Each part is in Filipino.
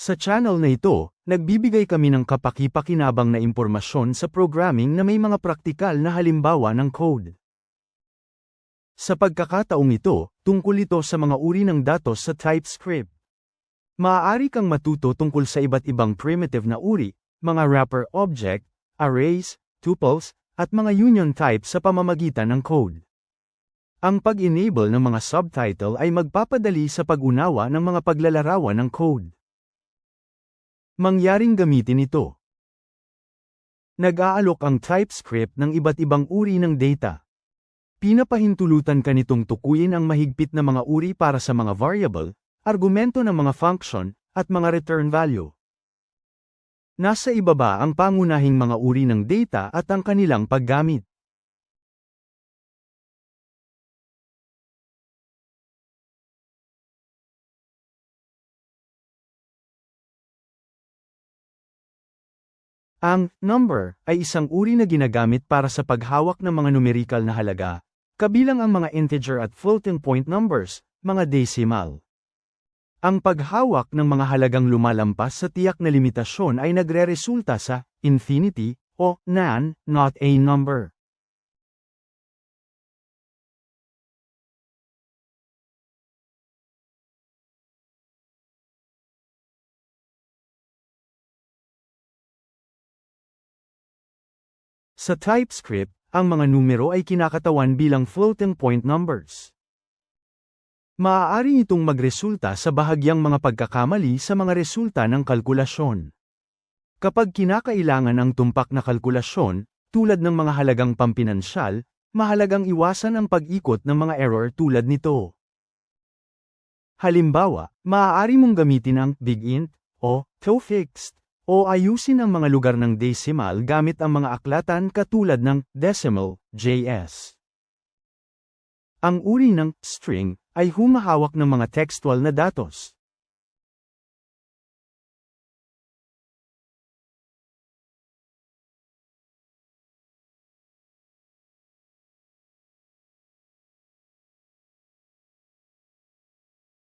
Sa channel na ito, nagbibigay kami ng kapaki-pakinabang na impormasyon sa programming na may mga praktikal na halimbawa ng code. Sa pagkakataong ito, tungkol ito sa mga uri ng datos sa TypeScript. Maaari kang matuto tungkol sa iba't ibang primitive na uri, mga wrapper object, arrays, tuples, at mga union type sa pamamagitan ng code. Ang pag-enable ng mga subtitle ay magpapadali sa pag-unawa ng mga paglalarawan ng code. Mangyaring gamitin ito. Nag-aalok ang TypeScript ng iba't ibang uri ng data. Pinapahintulutan ka nitong tukuyin ang mahigpit na mga uri para sa mga variable, argumento ng mga function, at mga return value. Nasa ibaba ang pangunahing mga uri ng data at ang kanilang paggamit. Ang number ay isang uri na ginagamit para sa paghawak ng mga numerical na halaga, kabilang ang mga integer at floating point numbers, mga decimal. Ang paghawak ng mga halagang lumalampas sa tiyak na limitasyon ay nagre-resulta sa infinity o nan, not a number. Sa TypeScript, ang mga numero ay kinakatawan bilang floating point numbers. Maaari itong magresulta sa bahagyang mga pagkakamali sa mga resulta ng kalkulasyon. Kapag kinakailangan ang tumpak na kalkulasyon, tulad ng mga halagang pampinansyal, mahalagang iwasan ang pag-ikot ng mga error tulad nito. Halimbawa, maaari mong gamitin ang big int o to-fixed o ayusin ang mga lugar ng decimal gamit ang mga aklatan katulad ng decimal, JS. Ang uri ng string ay humahawak ng mga textual na datos.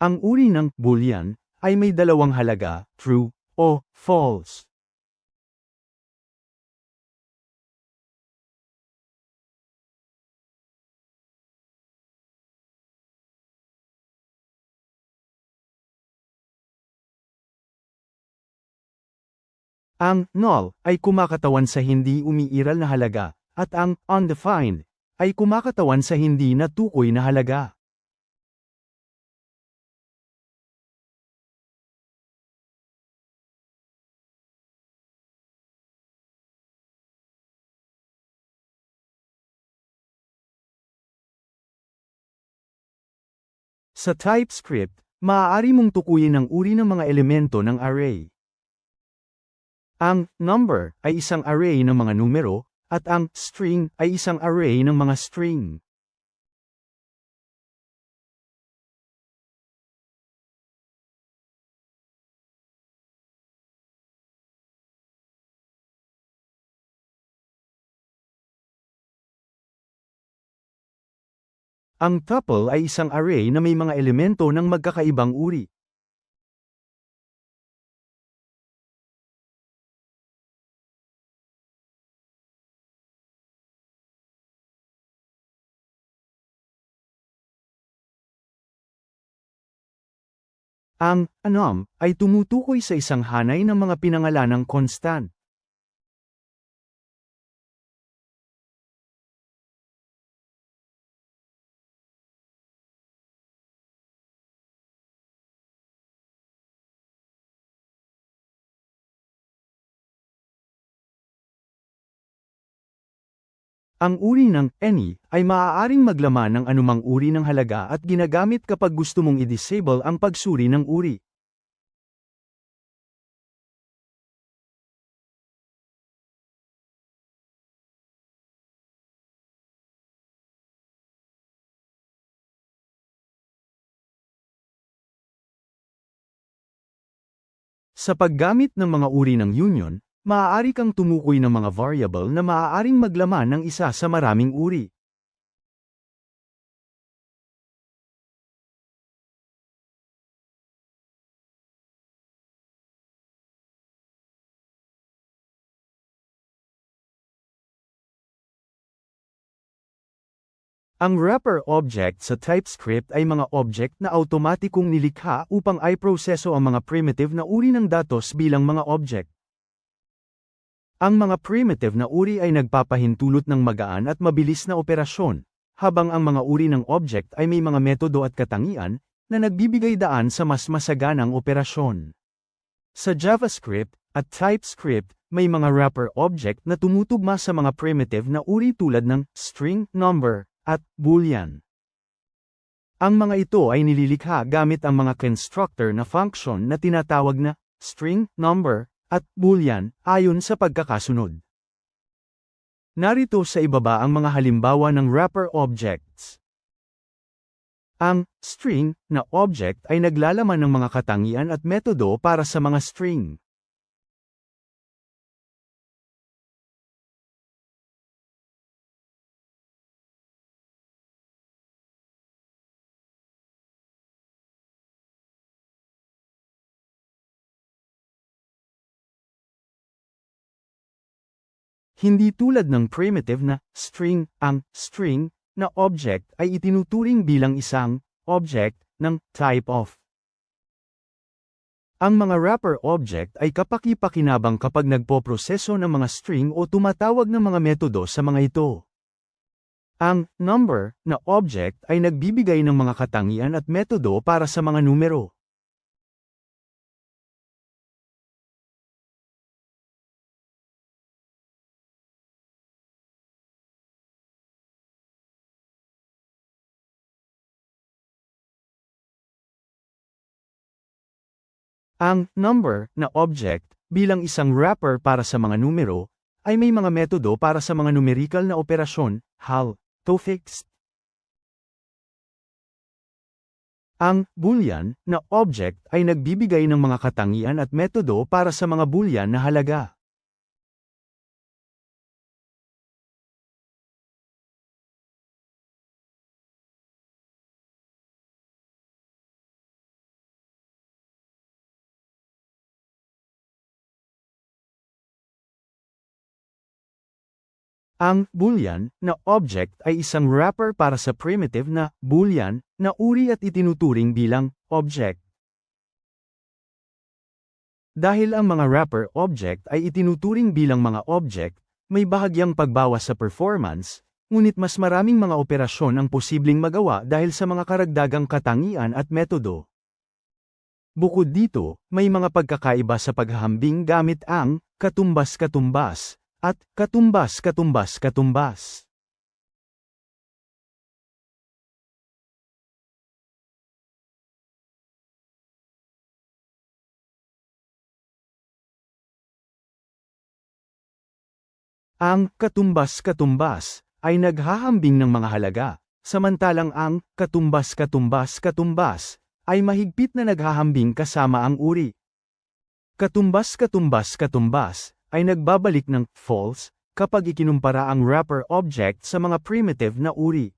Ang uri ng boolean ay may dalawang halaga, true o false. Ang null ay kumakatawan sa hindi umiiral na halaga, at ang undefined ay kumakatawan sa hindi natukoy na halaga. Sa TypeScript, maaari mong tukuyin ang uri ng mga elemento ng array. Ang number ay isang array ng mga numero, at ang string ay isang array ng mga string. Ang tuple ay isang array na may mga elemento ng magkakaibang uri. Ang anom ay tumutukoy sa isang hanay ng mga pinangalanang constant. Ang uri ng any ay maaaring maglaman ng anumang uri ng halaga at ginagamit kapag gusto mong i-disable ang pagsuri ng uri. Sa paggamit ng mga uri ng union, maaari kang tumukoy ng mga variable na maaaring maglaman ng isa sa maraming uri. Ang wrapper object sa TypeScript ay mga object na automatikong nilikha upang ay proseso ang mga primitive na uri ng datos bilang mga object. Ang mga primitive na uri ay nagpapahintulot ng magaan at mabilis na operasyon, habang ang mga uri ng object ay may mga metodo at katangian na nagbibigay daan sa mas masaganang operasyon. Sa JavaScript at TypeScript, may mga wrapper object na tumutugma sa mga primitive na uri tulad ng string, number, at boolean. Ang mga ito ay nililikha gamit ang mga constructor na function na tinatawag na string, number, at boolean ayon sa pagkakasunod. Narito sa ibaba ang mga halimbawa ng wrapper objects. Ang string na object ay naglalaman ng mga katangian at metodo para sa mga string. Hindi tulad ng primitive na string, ang string na object ay itinuturing bilang isang object ng type of. Ang mga wrapper object ay kapaki-pakinabang kapag nagpoproseso ng mga string o tumatawag ng mga metodo sa mga ito. Ang number na object ay nagbibigay ng mga katangian at metodo para sa mga numero. Ang number na object bilang isang wrapper para sa mga numero ay may mga metodo para sa mga numerical na operasyon, hal, to fixed. Ang boolean na object ay nagbibigay ng mga katangian at metodo para sa mga boolean na halaga. Ang boolean na object ay isang wrapper para sa primitive na boolean na uri at itinuturing bilang object. Dahil ang mga wrapper object ay itinuturing bilang mga object, may bahagyang pagbawas sa performance, ngunit mas maraming mga operasyon ang posibleng magawa dahil sa mga karagdagang katangian at metodo. Bukod dito, may mga pagkakaiba sa paghahambing gamit ang katumbas-katumbas at katumbas katumbas katumbas. Ang katumbas-katumbas ay naghahambing ng mga halaga, samantalang ang katumbas-katumbas-katumbas ay mahigpit na naghahambing kasama ang uri. Katumbas-katumbas-katumbas ay nagbabalik ng false kapag ikinumpara ang wrapper object sa mga primitive na uri.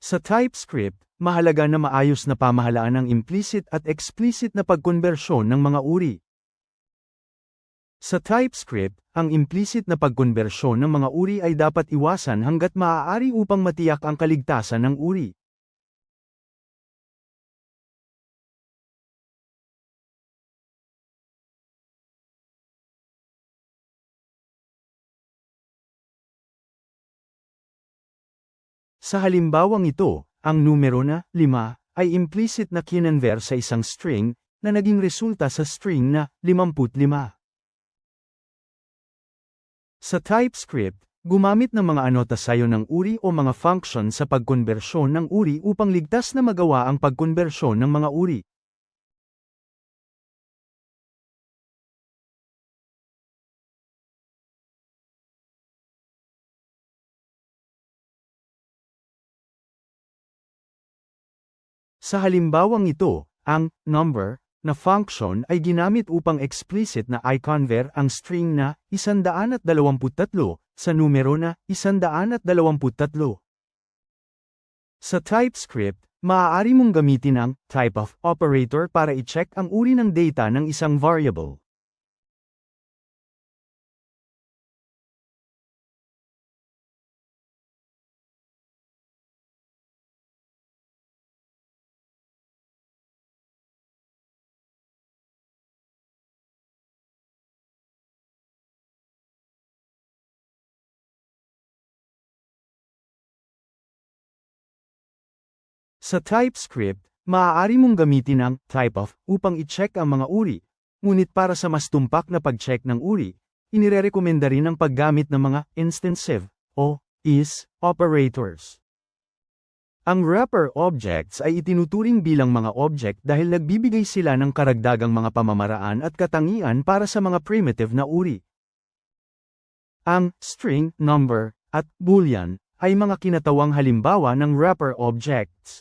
Sa TypeScript, mahalaga na maayos na pamahalaan ng implicit at explicit na pagkonbersyon ng mga uri. Sa TypeScript, ang implicit na pagkonbersyon ng mga uri ay dapat iwasan hanggat maaari upang matiyak ang kaligtasan ng uri. Sa halimbawang ito, ang numero na 5 ay implicit na kinonvert sa isang string na naging resulta sa string na 55. Sa TypeScript, gumamit ng mga anotasyon ng uri o mga function sa pagkonbersyon ng uri upang ligtas na magawa ang pagkonbersyon ng mga uri. Sa halimbawang ito, ang number na function ay ginamit upang explicit na i-convert ang string na 123 sa numero na 123. Sa TypeScript, maaari mong gamitin ang type of operator para i-check ang uri ng data ng isang variable. Sa TypeScript, maaari mong gamitin ang type of upang i-check ang mga uri. Ngunit para sa mas tumpak na pag-check ng uri, inirerekomenda rin ang paggamit ng mga instantive o is operators. Ang wrapper objects ay itinuturing bilang mga object dahil nagbibigay sila ng karagdagang mga pamamaraan at katangian para sa mga primitive na uri. Ang string, number, at boolean ay mga kinatawang halimbawa ng wrapper objects.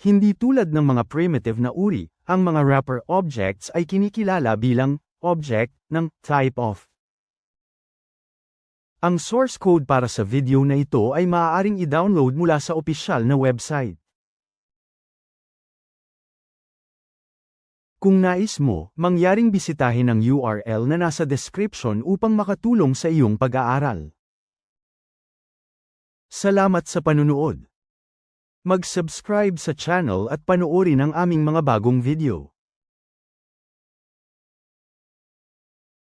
Hindi tulad ng mga primitive na uri, ang mga wrapper objects ay kinikilala bilang object ng type of. Ang source code para sa video na ito ay maaaring i-download mula sa opisyal na website. Kung nais mo, mangyaring bisitahin ang URL na nasa description upang makatulong sa iyong pag-aaral. Salamat sa panunood. Mag-subscribe sa channel at panoorin ang aming mga bagong video.